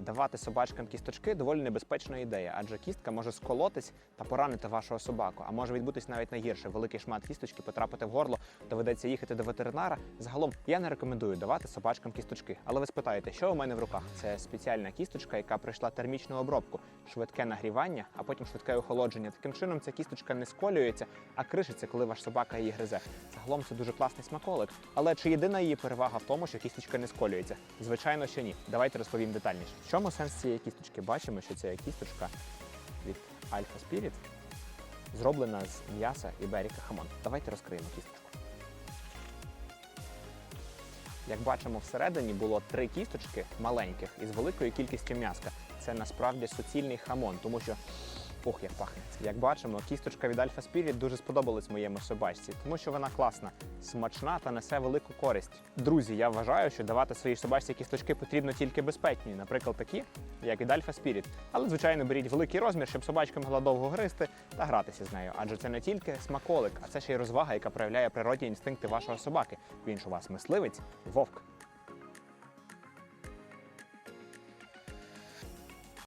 Давати собачкам кісточки доволі небезпечна ідея, адже кістка може сколотись та поранити вашого собаку. А може відбутись навіть найгірше. Великий шмат кісточки потрапити в горло, доведеться їхати до ветеринара. Загалом я не рекомендую давати собачкам кісточки. Але ви спитаєте, що у мене в руках? Це спеціальна кісточка, яка пройшла термічну обробку, швидке нагрівання, а потім швидке охолодження. Таким чином ця кісточка не сколюється, а кришиться, коли ваш собака її гризе. Загалом це дуже класний смаколик. Але чи єдина її перевага в тому, що кісточка не сколюється? Звичайно, що ні. Давайте розповім детальніше. В чому сенс цієї кісточки? Бачимо, що ця кісточка від Alpha Spirit зроблена з м'яса і беріка хамон. Давайте розкриємо кісточку. Як бачимо, всередині було три кісточки маленьких із великою кількістю м'яска. Це насправді суцільний хамон, тому що. Ох, як пахне. Як бачимо, кісточка від Alpha Spirit дуже сподобалась моєму собачці, тому що вона класна, смачна та несе велику користь. Друзі, я вважаю, що давати своїй собачці кісточки потрібно тільки безпечні, наприклад, такі, як від Alpha Spirit. Але, звичайно, беріть великий розмір, щоб собачка могла довго гризти та гратися з нею. Адже це не тільки смаколик, а це ще й розвага, яка проявляє природні інстинкти вашого собаки. Він ж у вас мисливець, вовк.